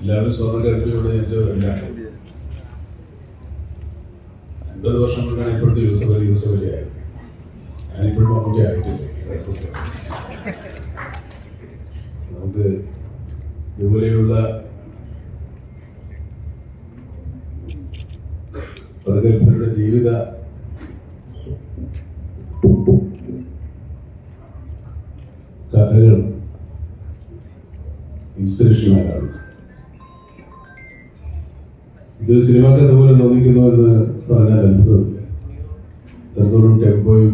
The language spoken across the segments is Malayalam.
എല്ലാവരും സ്വർണക്കരപ്പിലൂടെ ജനിച്ചവരല്ല അൻപത് വർഷം കൊണ്ടാണ് ഇപ്പോഴത്തെ യൂസഫ് അലി യൂസഫ് അലി ആയത്. ഞാനിപ്പോഴും മമ്മൂട്ടി ആയിട്ടില്ല? നമുക്ക് ഇതുപോലെയുള്ള പ്രഗത്ഭരുടെ ജീവിത കഥകൾ ഇൻസ്പിറേഷനാണ് ഇത് സിനിമക്ക് അതുപോലെ പോലെ തോന്നിക്കുന്നു എന്ന് പറഞ്ഞാൽ അത്ഭുതമില്ല എത്രത്തോളം ടെമ്പോയും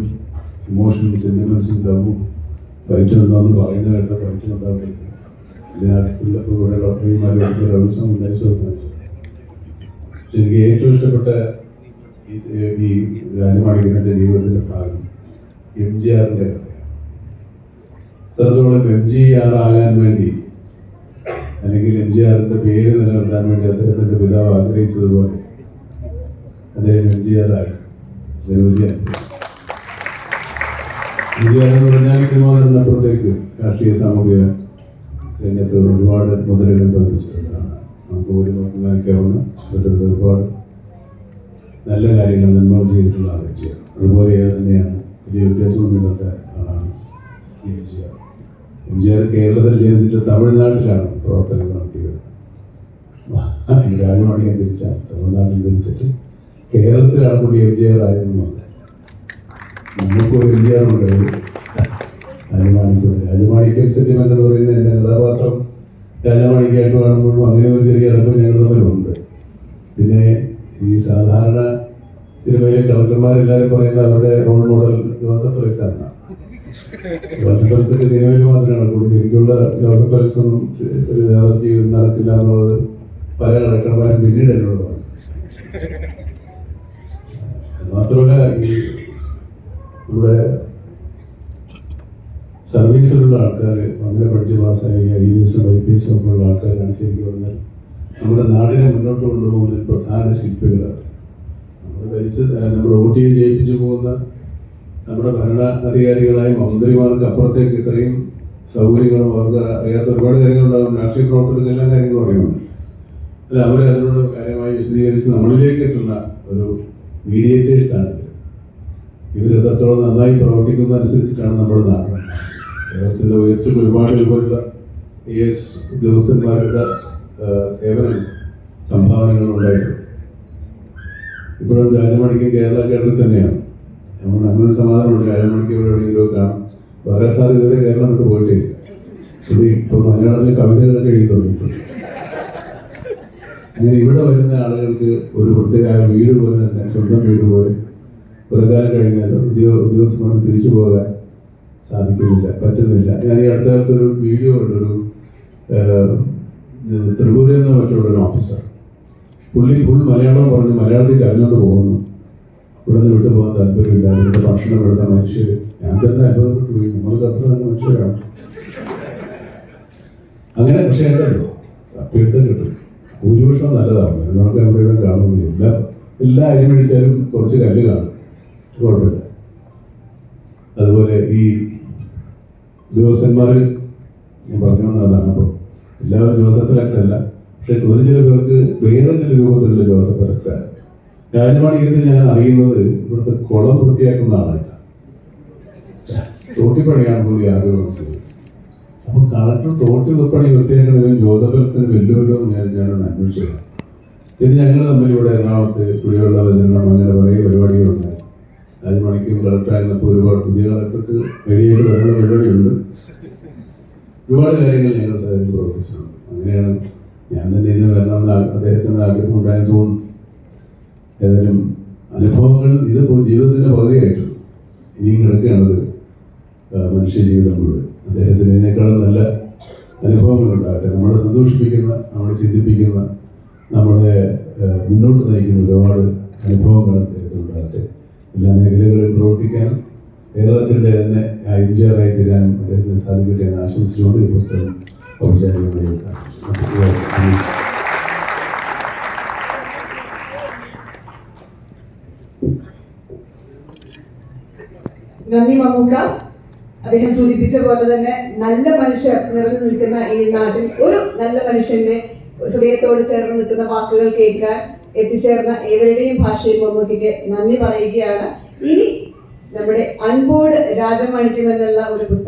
ഇമോഷനും സെന്റിമെന്റ്സും ഡബും ഫൈറ്റ് പറയുന്ന കേട്ട ഫൈറ്റ് ഉണ്ടാവില്ല എനിക്ക് ഏറ്റവും ഇഷ്ടപ്പെട്ട ഈ രാജമാണിക്കന്റെ ജീവിതത്തിന്റെ ഭാഗം എം ജി ആറിന്റെ കഥയാണ്. എത്രത്തോളം എം ജി ആർ ആകാൻ വേണ്ടി അല്ലെങ്കിൽ എം ജി ആറിന്റെ പേര് നിലനിർത്താൻ വേണ്ടി അദ്ദേഹത്തിന്റെ പിതാവ് ആഗ്രഹിച്ചതുപോലെ അദ്ദേഹം എം ജി വലിയ എം ജി ആർ എന്ന് പറഞ്ഞാൽ സിനിമ നടന്നപ്പോഴത്തേക്ക് രാഷ്ട്രീയ സാമൂഹിക രംഗത്ത് ഒരുപാട് മുതലുകൾ പതിപ്പിച്ചിട്ടുള്ളതാണ്. നമുക്ക് ഒരു അദ്ദേഹത്തിന്റെ ഒരുപാട് നല്ല കാര്യങ്ങൾ നന്മ ചെയ്തിട്ടുള്ള ആൾ എം ജി ആർ അതുപോലെ തന്നെയാണ് വലിയ വ്യത്യാസമൊന്നുമില്ലാത്ത ആളാണ് M G M G R കേരളത്തിൽ ജനിച്ചിട്ട് തമിഴ്നാട്ടിലാണ് പ്രവർത്തനം നടത്തിയത്. രാജമാണിയെ തിരിച്ചാണ് തമിഴ്നാട്ടിൽ ജനിച്ചിട്ട് കേരളത്തിലാണ് കൂടി എം ജി ആർ ആയിരുന്നു നമുക്കൊരു എം ജി ആർ ഉണ്ട് രാജമാണിക്യം രാജമാണിക്യം സെന്റിമെന്റ് എന്ന് പറയുന്ന എന്റെ കഥാപാത്രം രാജമാണിക്കായിട്ട് കാണുമ്പോഴും അങ്ങനെ ഒരു ചെറിയ അടുപ്പം ഞങ്ങൾ തമ്മിലുണ്ട് പിന്നെ ഈ സാധാരണ സിനിമയിലെ കളക്ടർമാരെല്ലാവരും പറയുന്ന അവരുടെ റോൾ മോഡൽ ജോസഫ് അലക്സ് ആണ് ജോസഫ് അലക്സിന്റെ സിനിമയിൽ മാത്രമാണ്. കൂടുതൽ ശരിക്കുള്ള ജോസഫ് അലക്സ് ഒന്നും ഒരു ജീവിതം നടക്കില്ല എന്നുള്ളത് പല കളക്ടർമാരും പിന്നീട് മാത്രമല്ല ഈ നമ്മുടെ സർവീസിലുള്ള ആൾക്കാർ അങ്ങനെ പഠിച്ച് പാസ്സായി. ഐ എസും ഐ പി എസും ഒക്കെ ഉള്ള ആൾക്കാരാണ് ശരിക്കും പറഞ്ഞാൽ. നമ്മുടെ നാടിനെ മുന്നോട്ട് കൊണ്ടുപോകുന്ന പ്രധാന ശില്പികളാണ്. നമ്മൾ ഭരിച്ച് നമ്മൾ വോട്ട് ചെയ്ത് ജയിപ്പിച്ചു പോകുന്ന നമ്മുടെ ഭരണാധികാരികളായ മന്ത്രിമാർക്ക് അപ്പുറത്തേക്ക് ഇത്രയും സൗകര്യങ്ങളും അവർക്ക് അറിയാത്ത ഒരുപാട് കാര്യങ്ങളുണ്ടാകും രാഷ്ട്രീയ പ്രവർത്തകർക്ക് എല്ലാ കാര്യങ്ങളും അറിയണം അല്ല അവർ അതിനോട് കാര്യമായി വിശദീകരിച്ച് നമ്മളിലേക്ക് എത്തുന്ന ഒരു മീഡിയേറ്റേഴ്സ് ആണ് ഇവർ എത്രത്തോളം നന്നായി പ്രവർത്തിക്കുന്ന അനുസരിച്ചിട്ടാണ് നമ്മുടെ നാട്. കേരളത്തിന്റെ ഉയർച്ചയ്ക്ക് ഒരുപാട് ഇതുപോലുള്ള ഐ എസ് ഉദ്യോഗസ്ഥന്മാരുടെ സേവനം സംഭാവനകൾ ഉണ്ടായിട്ടുണ്ട് ഇപ്പോഴും രാജമാണിക്കും കേരള കേരളത്തിൽ തന്നെയാണ്. നമ്മൾ അങ്ങനെ ഒരു സമാധാനമുണ്ട്. രാജമണിക്ക് ഇവിടെ എവിടെയെങ്കിലും കാണാം. വേറെ സാർ ഇതുവരെ കേരളം വിട്ട് പോയിട്ടില്ല. ഇവിടെ ഇപ്പൊ മലയാളത്തിൽ കവിതകളൊക്കെ എഴുതി തുടങ്ങിയിട്ടുണ്ട്. അങ്ങനെ ഇവിടെ വരുന്ന ആളുകൾക്ക് ഒരു പ്രത്യേക വീട് പോലെ തന്നെ സ്വന്തം വീട് പോലെ ഒരു കാലം കഴിഞ്ഞാൽ ഉദ്യോഗ ഉദ്യോഗസ്ഥമാണ് തിരിച്ചു പോകാൻ സാധിക്കുന്നില്ല പറ്റുന്നില്ല. ഞാൻ ഈ അടുത്ത കാലത്ത് ഒരു വീഡിയോ ഉണ്ടൊരു ത്രിപുരയിൽ നിന്ന് മറ്റുള്ള ഒരു ഓഫീസർ പുള്ളി ഫുൾ മലയാളം പറഞ്ഞ് മലയാളത്തിൽ കരഞ്ഞുകൊണ്ട് പോകുന്നു. ഇവിടെ വിട്ടു പോകാൻ താല്പര്യമില്ല. ഇവിടുത്തെ ഭക്ഷണം ഇവിടുത്തെ മനുഷ്യർ ഞാൻ തന്നെ അനുഭവപ്പെട്ടു പോയി. നമ്മൾക്ക് അത്ര തന്നെ മനുഷ്യരാണ്. അങ്ങനെ പക്ഷേ ഉണ്ടല്ലോ തപ്പിയെടുത്ത് കിട്ടും. ഭൂരിപക്ഷം നല്ലതാണ്. നമുക്ക് എവിടെയും ഇവിടെ കാണുന്നില്ല എല്ലാ അരി മേടിച്ചാലും കുറച്ച് കല്ല് കാണും. കുഴപ്പമില്ല. അതുപോലെ ഈ ജോസന്മാർ ഞാൻ പറഞ്ഞു വന്നതാണ് അപ്പോൾ എല്ലാവരും ജോസഫ് അലക്സ് അല്ല. പക്ഷെ ഒരു ചില പേർക്ക് വേറെ ചില രൂപത്തിലുള്ള ജോസഫ് അലക്സ് ആണ് രാജമാണിക്യത്തിൽ ഞാൻ അറിയുന്നത് ഇവിടുത്തെ കുളം വൃത്തിയാക്കുന്ന ആളായിട്ടാണ് തോട്ടിപ്പണിയാണ് പോലും ആദ്യം നോക്കിയത് അപ്പൊ കളക്ടർ തോട്ടി പണി വൃത്തിയാക്കണമെങ്കിൽ ജോസഫ് വെല്ലുവല്ലോ ഞാൻ ഞാനൊന്ന് അന്വേഷിച്ചത് ഇത് ഞങ്ങൾ തമ്മിൽ ഇവിടെ എറണാകുളത്ത് കുടിവെള്ള വിതരണം അങ്ങനെ കുറേ പരിപാടികളുണ്ട്. രാജമാണിക്കും കളക്ടറായിരുന്നപ്പോൾ ഒരുപാട് പുതിയ കളക്ടർക്ക് വെളിയിൽ വരുന്ന പരിപാടിയുണ്ട്. ഒരുപാട് കാര്യങ്ങൾ ഞങ്ങൾ സഹകരിച്ച് പ്രവർത്തിച്ചിട്ടുണ്ട്. അങ്ങനെയാണ് ഞാൻ തന്നെ ഇന്ന് വരണമെന്ന് അദ്ദേഹത്തിന്റെ ആഗ്രഹം ഉണ്ടായെന്ന് തോന്നുന്നു. ഏതായാലും അനുഭവങ്ങൾ ഇത് ജീവിതത്തിന്റെ പകുതിയായിട്ടുള്ളൂ. ഇനിയും കിടക്കുകയാണത് ആ, മനുഷ്യ ജീവിതം മുഴുവൻ. അദ്ദേഹത്തിന് ഇതിനേക്കാളും നല്ല അനുഭവങ്ങൾ ഉണ്ടാകട്ടെ. നമ്മളെ സന്തോഷിപ്പിക്കുന്ന നമ്മളെ ചിന്തിപ്പിക്കുന്ന നമ്മളെ മുന്നോട്ട് നയിക്കുന്ന ഒരുപാട് അനുഭവങ്ങൾ അദ്ദേഹത്തിന് ഉണ്ടാകട്ടെ. എല്ലാ മേഖലകളിലും പ്രവർത്തിക്കാനും കേരളത്തിന്റെ തന്നെ എംജിആറായി തീരാനും അദ്ദേഹത്തിന് സാധിക്കട്ടെ എന്ന് ആശംസിച്ചുകൊണ്ട് ഈ പുസ്തകം ഔപചാരികമായി നന്ദി മമ്മൂക്ക. അദ്ദേഹം സൂചിപ്പിച്ച പോലെ തന്നെ നല്ല മനുഷ്യർ നിറഞ്ഞു നിൽക്കുന്ന ഈ നാട്ടിൽ ഒരു നല്ല മനുഷ്യന്റെ ഹൃദയത്തോട് ചേർന്ന് നിൽക്കുന്ന വാക്കുകൾ കേൾക്കാൻ എത്തിച്ചേർന്ന ഏവരുടെയും ഭാഷയിൽ മമ്മൂട്ടിക്ക് നന്ദി പറയുകയാണ്. ഇനി നമ്മുടെ അൺബോർഡ് രാജമാണിക്യം എന്നുള്ള ഒരു പുസ്തകം